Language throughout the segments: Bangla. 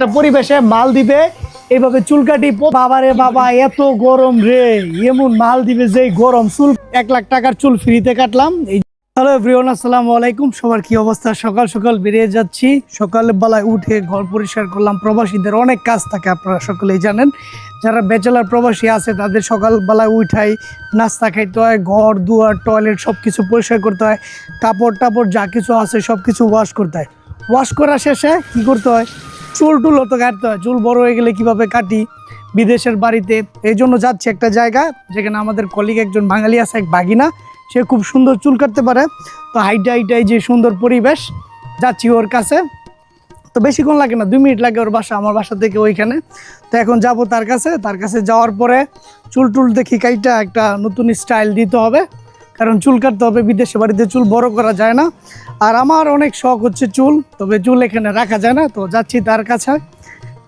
একটা পরিবেশে মাল দিবে, এইভাবে চুল কাটি প- বাবারে বাবা, এত গরম রে। এমন মাল দিবে যে গরম চুল এক লাখ টাকার চুল ফ্রিতে কাটলাম। হ্যালো এভরিওয়ান আসসালামু আলাইকুম। সবার কি অবস্থা? সকাল সকাল বেরিয়ে যাচ্ছি। সকালে বেলায় উঠে ঘর পরিষ্কার করলাম। প্রবাসীদের অনেক কাজ থাকে, আপনারা সকলেই জানেন। যারা ব্যাচেলার প্রবাসী আছে, তাদের সকালবেলায় উঠাই, নাস্তা খাইতে হয়, ঘর, দুয়ার, টয়লেট সব কিছু পরিষ্কার করতে হয়। কাপড় টাপড় যা কিছু আছে সব কিছু ওয়াশ করতে হয়। ওয়াশ করা শেষে কি করতে হয়? চুল টুল তো কাটতে হয়। চুল বড় হয়ে গেলে কীভাবে কাটি? বিদেশের বাড়িতে। এই জন্য যাচ্ছি একটা জায়গা, যেখানে আমাদের কলিগ একজন বাঙালি আছে, এক বাগিনা। সে খুব সুন্দর চুল কাটতে পারে। তো হাইটা হাইটাই যে সুন্দর পরিবেশ, যাচ্ছি ওর কাছে। তো বেশিক্ষণ লাগে না, দুই মিনিট লাগে ওর বাসা, আমার বাসা থেকে ওইখানে। তো এখন যাব তার কাছে। তার কাছে যাওয়ার পরে চুল টুল দেখি কাইটা একটা নতুন স্টাইল দিতে হবে। কারণ চুল কাটতে হবে, বিদেশে বাড়িতে চুল বড় করা যায় না। আর আমার অনেক শখ হচ্ছে চুল, তবে চুল এখানে রাখা যায় না, তো যাচ্ছি তার কাছে।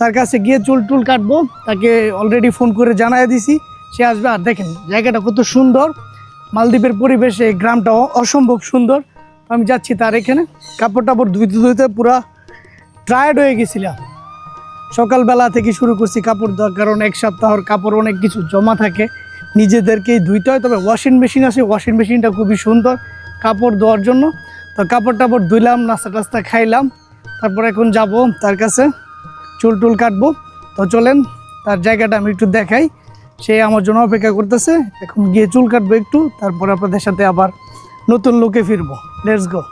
তার কাছে গিয়ে চুল, টুল কাটবো, তাকে অলরেডি ফোন করে জানাই দিছি, সে আসবে। আর দেখেন, জায়গাটা কত সুন্দর, মালদ্বীপের পরিবেশে গ্রামটা অসম্ভব সুন্দর। আমি যাচ্ছি তার এখানে, কাপড় টাপড় ধুইতে ধুইতে পুরা টায়ার্ড হয়ে গেছিলাম। সকালবেলা থেকে শুরু করছি কাপড় ধোয়ার কারণ, এক সপ্তাহর কাপড় অনেক কিছু জমা থাকে। নিজেদেরকেই ধুইতে হয়। তবে ওয়াশিং মেশিন আছে ওয়াশিং মেশিনটা খুবই সুন্দর কাপড় ধোয়ার জন্য। তো কাপড় টাপড় ধুইলাম নাস্তা টাস্তা খাইলাম। তারপর এখন যাব তার কাছে চুল টুল কাটবো। তো চলেন তার জায়গাটা আমি একটু দেখাই। সে আমার জন্য অপেক্ষা করতেছে এখন গিয়ে চুল কাটবো একটু তারপর আপনাদের সাথে আবার নতুন লোকে ফিরবো। লেটস গো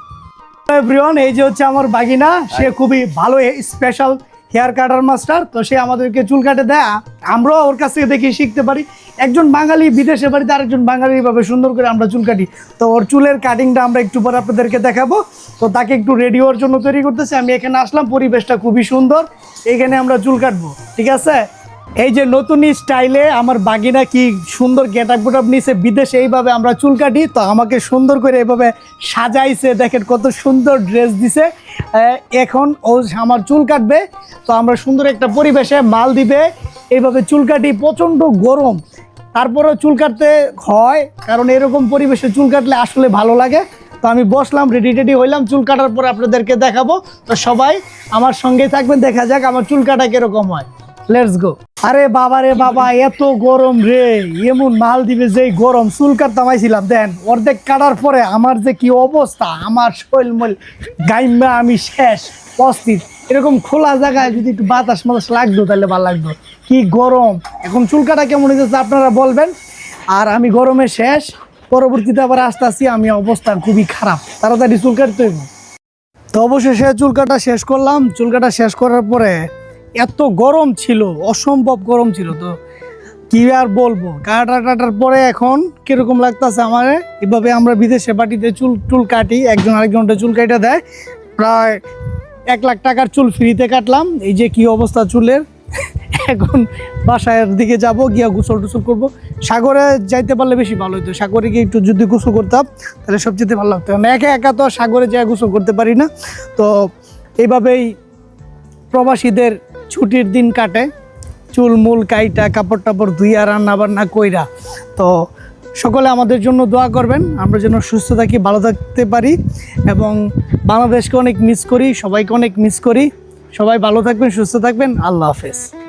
এভরিওয়ান এই যে হচ্ছে আমার বাগিনা সে খুবই ভালো স্পেশাল হেয়ার কাটার মাস্টার, তো সে আমাদেরকে চুল কাটে দেয়। আমরাও ওর কাছ থেকে দেখি শিখতে পারি। একজন বাঙালি বিদেশে বাড়িতে আরেকজন বাঙালি ভাবে সুন্দর করে আমরা চুল কাটি। তো ওর চুলের কাটিংটা আমরা একটু পরে আপনাদেরকে দেখাবো। তো তাকে একটু রেডি হওয়ার জন্য তৈরি করতেছি। আমি এখানে আসলাম, পরিবেশটা খুবই সুন্দর। এখানে আমরা চুল কাটবো, ঠিক আছে? এই যে নতুন স্টাইলে আমার বাগিনা কি সুন্দর গেট আপ গুট আপ বিদেশে এইভাবে আমরা চুল কাটি, তো আমাকে সুন্দর করে এইভাবে সাজাইছে, দেখেন কত সুন্দর ড্রেস দিছে। এখন ও আমার চুল কাটবে, তো আমরা সুন্দর একটা পরিবেশে মাল দিবে এইভাবে চুল কাটি, প্রচণ্ড গরম। তারপরেও চুল কাটতে হয়, কারণ এরকম পরিবেশে চুল কাটলে আসলে ভালো লাগে। তো আমি বসলাম রেডি টেডি হইলাম, চুল কাটার পর আপনাদেরকে দেখাবো। তো সবাই আমার সঙ্গে থাকবেন, দেখা যাক আমার চুল কাটা কীরকম হয়। লেটস গো আরে বাবা রে বাবা, এত গরম রে। এমন মাল দিবে যে গরম। চুল কাটতে আমাইছিলাম দেন। অর্ধেক কাটার পরে আমার যে কি অবস্থা, আমার শৈল মল আমি শেষ, অস্থির। এরকম খোলা জায়গায় যদি একটু বাতাস মাতাস লাগতো তাহলে ভালো লাগতো। কি গরম। এখন চুলকাটা কেমন হয়েছে আপনারা বলবেন? আর আমি গরমে শেষ, পরবর্তীতে আবার আসতে আসি আমি অবস্থা খুবই খারাপ। তাড়াতাড়ি চুল কাটতে তো অবশেষে চুল কাটা শেষ করলাম। চুল কাটা শেষ করার পরে এত গরম ছিল, অসম্ভব গরম ছিল তো। কি আর বলব? কাটা টাটার পরে এখন কীরকম লাগতেছে আমার? এভাবে আমরা বিদেশে বাটিতে চুল, টুল কাটি, একজন আরেকজনটা চুল কাটা দেয়। প্রায় এক লাখ টাকার চুল ফ্রিতে কাটলাম। এই যে কি অবস্থা চুলের? এখন বাসার দিকে যাব, গিয়া গোসল টুসল করব। সাগরে যাইতে পারলে বেশি ভালো হতো সাগরে গিয়ে একটু যদি গোসল করতাম, তাহলে সবচেয়ে ভালো লাগতো। একা একা তো সাগরে যাই গোসল করতে পারি না। তো এইভাবেই প্রবাসীদের ছুটির দিন কাটে। চুল, মূল কাইটা, কাপড় টাপড় ধুইয়া রান্না বান্না কইরা। তো সকলে আমাদের জন্য দোয়া করবেন। আমরা যেন সুস্থ থাকি, ভালো থাকতে পারি এবং বাংলাদেশকে অনেক মিস করি, সবাইকে অনেক মিস করি। সবাই ভালো থাকবেন, সুস্থ থাকবেন। আল্লাহ হাফেজ।